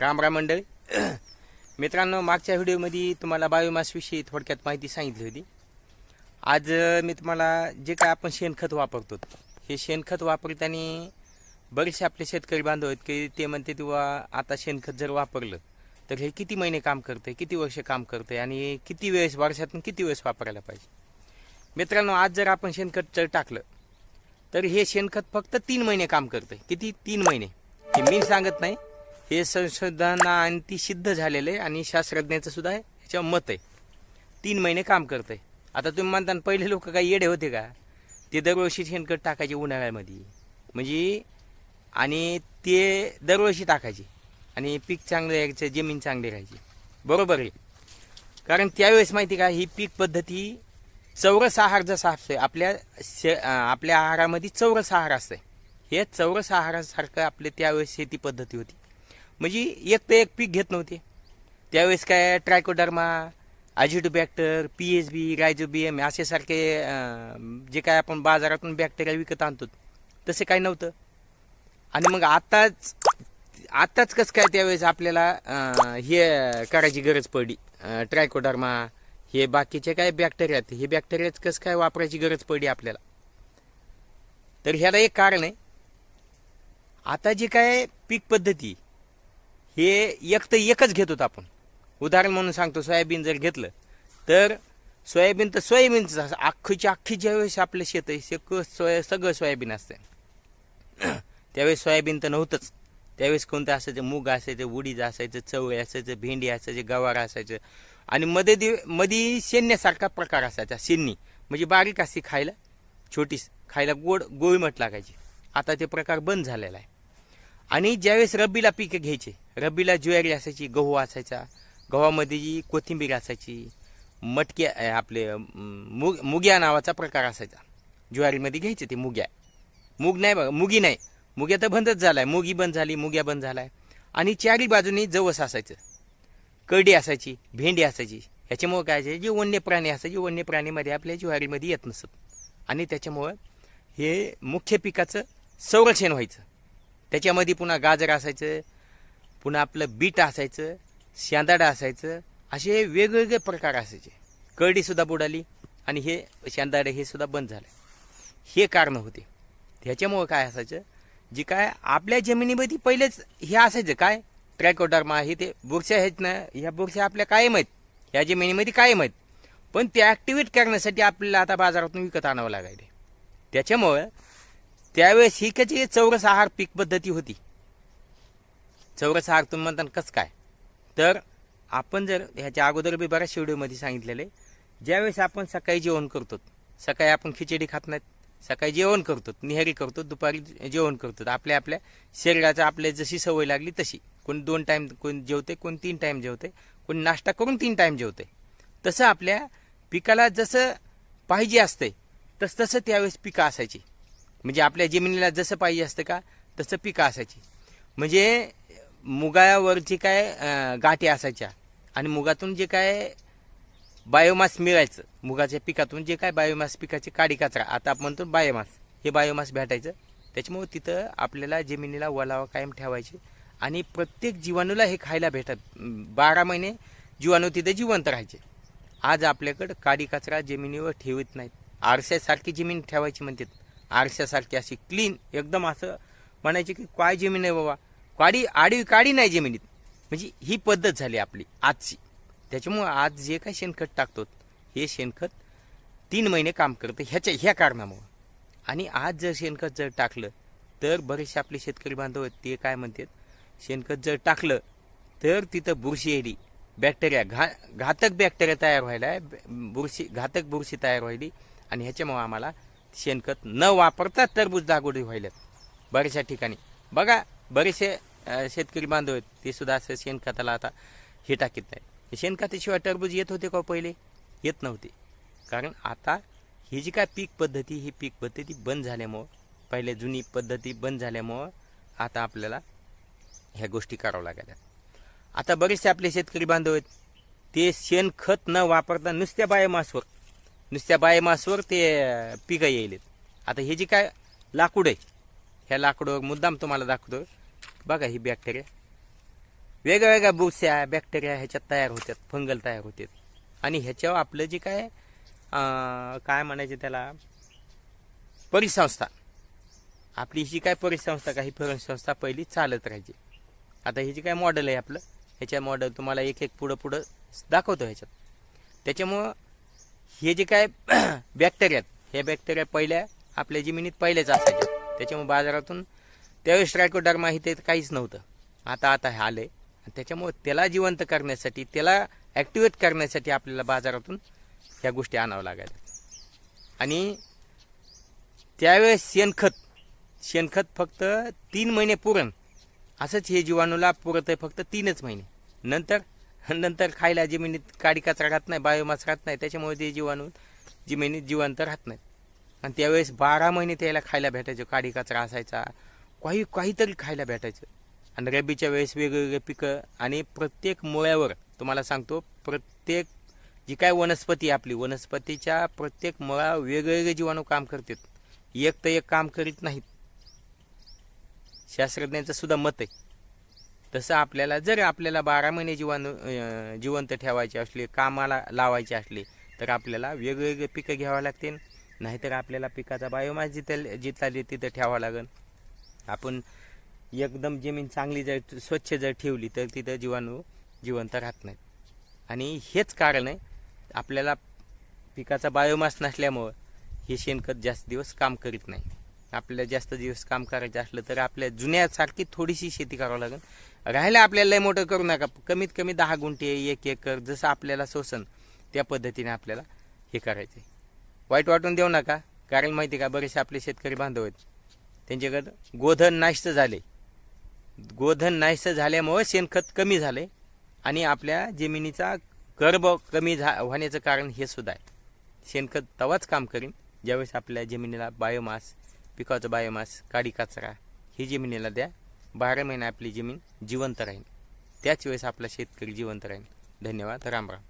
राम राम मंडळी. मित्रांनो मागच्या व्हिडिओमध्ये तुम्हाला बायोमासविषयी थोडक्यात माहिती सांगितली होती. आज मी तुम्हाला जे काय आपण शेणखत वापरतो हे शेणखत वापरताना बरेचसे आपले शेतकरी बांधव आहेत की ते म्हणते किंवा आता शेणखत जर वापरलं तर हे किती महिने काम करतं किती वर्ष काम करतं आणि किती वेळेस वर्षातून किती वेळेस वापरायला पाहिजे? मित्रांनो आज जर आपण शेणखत जर टाकलं तर हे शेणखत फक्त तीन महिने काम करतं किती? तीन महिने. हे मी सांगत नाही. हे संशोधना ती सिद्ध झालेलं आहे आणि शास्त्रज्ञाचं सुद्धा ह्याच्यावर मत आहे. तीन महिने काम करते आता तुम्ही म्हणता पहिले लोक काही येडे होते का? ते दरवर्षी शेणखत टाकायचे उन्हाळ्यामध्ये. म्हणजे आणि ते दरवर्षी टाकायचे. आणि पीक चांगलं यायचं जमीन चांगली राहायची. बरोबर आहे. कारण त्यावेळेस माहिती का ही पीक पद्धती चौरस आहार जसा असतोय आपल्या शे आपल्या आहारामध्ये चौरस आहार असतंय हे चौरस आहारासारखं आपले त्यावेळेस शेती पद्धती होती. म्हणजे एक तर एक पीक घेत नव्हते. त्यावेळेस काय trichoderma azotobacter P H B rhizobium असे सारखे जे काय आपण बाजारातून बॅक्टेरिया विकत आणतो. तसे काय नव्हतं. आणि मग आत्ताच आत्ताच कसं काय त्यावेळेस आपल्याला हे करायची गरज पडली. ट्रायकोडर्मा हे बाकीचे काय बॅक्टेरिया हे बॅक्टेरियाच कसं काय वापरायची गरज पडली आपल्याला? तर ह्याला एक कारण आहे. आता जी काय पीक पद्धती हे एक तर एकच घेत होतो आपण. उदाहरण म्हणून सांगतो सोयाबीन जर घेतलं तर सोयाबीन तर सोयाबीनच अख्खीची अख्खी ज्यावेळेस आपलं शेत आहे सगळं सोया सगळं सोयाबीन असतं. त्यावेळेस सोयाबीन तर नव्हतंच. त्यावेळेस कोणतं असायचं मूग असायचं उडीद असायचं चवळी असायचं भेंडी असायचं गवार असायचं. आणि मध्ये दि मध्ये शेण्यासारखा प्रकार असायचा शेन्नी. म्हणजे बारीक असते खायला छोटीस. खायला गोड गोळमट लागायची. आता ते प्रकार बंद झालेला आहे. आणि ज्यावेळेस रब्बीला पिकं घ्यायचे रब्बीला ज्वारी असायची गहू असायचा गव्हामध्ये जी कोथिंबीर असायची मटक्या आपले मुग मुग्या नावाचा प्रकार असायचा. ज्वारीमध्ये घ्यायचे ते मुग्या. मुग नाही बघा मुगी नाही. मुग्या तर बंदच झालाय. मुगी बंद झाली मुग्या बंद झालाय. आणि चारी बाजूनी जवस असायचं. करडी असायची भेंडी असायची. ह्याच्यामुळं काय असायचे जे वन्य प्राणी असायचे वन्य प्राणीमध्ये आपल्या ज्वारीमध्ये येत नसत. आणि त्याच्यामुळं हे मुख्य पिकाचं संरक्षण व्हायचं. त्याच्यामध्ये पुन्हा गाजर असायचं पुन्हा आपलं बीट असायचं शेंदाडा असायचं असे वेगवेगळे प्रकार असायचे. करडीसुद्धा बुडाली आणि हे शेंदाडे हे सुद्धा बंद झालं. हे कारण होते. ह्याच्यामुळं काय असायचं? जे काय आपल्या जमिनीमध्ये पहिलेच हे असायचं. काय? ट्रॅकोडर्मा हे ते बुरश्या आहेत ना ह्या बुरश्या आपल्या कायम आहेत. ह्या जमिनीमध्ये कायम आहेत. पण ते ॲक्टिवेट करण्यासाठी आपल्याला आता बाजारातून विकत आणावं लागायचे त्याच्यामुळं त्यावेळेस ही कशी चौरस आहार पीक पद्धती होती? चौरस आहार तुम्ही म्हणता कसं काय? तर आपण जर ह्याच्या अगोदर बी बऱ्याच व्हिडिओमध्ये सांगितलेले ज्यावेळेस आपण सकाळी जेवण करतो सकाळी आपण खिचडी खात नाहीत सकाळी जेवण करतो निहारी करतो दुपारी जेवण करतो आपल्या आपल्या शरीराचा आपल्या जशी सवय लागली तशी. कोण दोन टाईम कोण जेवते कोण तीन टाईम जेवते कोण नाश्ता करून तीन टाईम जेवते. तसं आपल्या पिकाला जसं पाहिजे असते तस तसं त्यावेळेस पिकं असायची. म्हणजे आपल्या जमिनीला जसं पाहिजे असतं का तसं पिकं असायची. म्हणजे मुगावर जे काय गाठी असायच्या आणि मुगातून जे काय बायोमास मिळायचं मुगाच्या पिकातून जे काय बायोमास पिकाचे काडी कचरा आता आपण म्हणतो बायोमास हे बायोमास भेटायचं. त्याच्यामुळे तिथं आपल्याला जमिनीला ओलावा कायम ठेवायचे आणि प्रत्येक जीवाणूला हे खायला भेटत. बारा महिने जीवाणू तिथं जिवंत राहायचे. आज आपल्याकडं काडी कचरा जमिनीवर ठेवत नाहीत. आरशासारखी जमीन ठेवायची म्हणतात. आरशासारखी अशी क्लीन एकदम असं म्हणायची की काय जमीन आहे बाबा? काडी आडी काडी नाही जमिनीत. म्हणजे ही पद्धत झाली आपली आजची. त्याच्यामुळं आज जे काही शेणखत टाकतो हे शेणखत तीन महिने काम करतं ह्याच्या ह्या कारणामुळं. आणि आज जर शेणखत जर टाकलं तर बरेचसे आपले शेतकरी बांधव आहेत ते काय म्हणतात शेणखत जर टाकलं तर तिथं बुरशी येडी बॅक्टेरिया घा घातक बॅक्टेरिया तयार व्हायला आहे. बुरशी घातक बुरशी तयार व्हायली. आणि ह्याच्यामुळं आम्हाला शेणखत न वापरता टरबूज लागवडी व्हायल्यात. बऱ्याचशा ठिकाणी. बघा बरेचसे शेतकरी बांधव आहेत ते सुद्धा असं शेणखताला आता हे टाकीत नाही शेणखताशिवाय टरबूज येत होते का हो पहिले? येत नव्हते. कारण आता ही जी काय पीक पद्धती ही पीक पद्धती बंद झाल्यामुळं पहिले जुनी पद्धती बंद झाल्यामुळं आता आपल्याला ह्या गोष्टी कराव्या लागल्या आता बरेचसे आपले शेतकरी बांधव आहेत ते शेणखत न वापरता नुसत्या बायोमासवर नुसत्या बायमासवर ते पिकं येईल आता हे जी काय लाकूड आहे ह्या लाकूडवर मुद्दाम तुम्हाला दाखवतो. बघा ही बॅक्टेरिया वेगवेगळ्या बुरस्या बॅक्टेरिया ह्याच्यात तयार होतात फंगल तयार होतात आणि ह्याच्यावर आपलं जे काय काय म्हणायचे त्याला परिसंस्था आपली जी काय परिसंस्था काही परिसंस्था पहिली चालत राहायची. आता हे जे काय मॉडेल आहे आपलं ह्याच्या मॉडेल तुम्हाला एक एक पुढं पुढं दाखवतो ह्याच्यात. त्याच्यामुळं हे जे काय बॅक्टेरिया आहेत हे बॅक्टेरिया पहिल्या आपल्या जमिनीत पहिल्याच असायच्या त्याच्यामुळे बाजारातून त्यावेळेस ट्रायकोडर्मा हे ते काहीच नव्हतं. आता आता हे आलंय. आणि त्याच्यामुळे त्याला जिवंत करण्यासाठी त्याला ॲक्टिवेट करण्यासाठी आपल्याला बाजारातून ह्या गोष्टी आणाव्या लागायच्या. आणि त्यावेळेस शेणखत शेणखत फक्त तीन महिने पुरण. असंच हे जीवाणूला पुरत आहे फक्त तीनच महिने. नंतर नंतर खायला जमिनीत काडी कचरा राहत नाही बायोमास राहत नाही त्याच्यामुळे ते जीवाणू जमिनीत जिवंत राहत नाही आणि त्यावेळेस बारा महिने त्याला खायला भेटायचं काडी कचरा असायचा काही काहीतरी खायला भेटायचं. आणि रब्बीच्या वेळेस वेगवेगळे पिकं आणि प्रत्येक मुळ्यावर तुम्हाला सांगतो प्रत्येक जी काय वनस्पती आहे आपली वनस्पतीच्या प्रत्येक मुळा वेगवेगळे जीवाणू काम करतात. एक तर एक काम करीत नाहीत. शास्त्रज्ञांचं सुद्धा मत आहे. तसं आपल्याला जर आपल्याला बारा महिने जीवाणू जिवंत ठेवायचे असले कामाला लावायचे असले तर आपल्याला वेगवेगळे पिकं घ्यावं लागतील. नाहीतर आपल्याला पिकाचा बायोमास जिथे जिथला तिथं ठेवावं लागेल. आपण एकदम जमीन चांगली जर स्वच्छ जर ठेवली तर तिथं जीवाणू जिवंत राहत नाही आणि हेच कारण आहे आपल्याला पिकाचा बायोमास नसल्यामुळं हे शेणखत जास्त दिवस काम करीत नाही. आपल्याला जास्त दिवस काम करायचं असलं तर आपल्या जुन्यासारखी थोडीशी शेती करावं लागेल. राहायला आपल्याला लय मोठं करू नका. कमीत कमी दहा गुंठे एक एकर जसं आपल्याला शोषण त्या पद्धतीने आपल्याला हे करायचं वाईट वाटून देऊ नका. कारण माहिती का बरेचसे आपले शेतकरी बांधव आहेत. त्यांच्याकडं गोधन नाहीसं झाले गोधन नाहीसं झाल्यामुळं शेणखत कमी झाले आणि आपल्या जमिनीचा गर्भ कमी झा होण्याचं कारण हे सुद्धा आहे. शेणखत तवाच काम करीन. ज्यावेळेस आपल्या जमिनीला बायोमास पिकाचं बायोमास काडी कचरा ही जमिनीला द्या. बारा महिने आपली जमीन जिवंत राहील. त्याच वेळेस आपला शेतकरी जिवंत राहील. धन्यवाद. राम राम.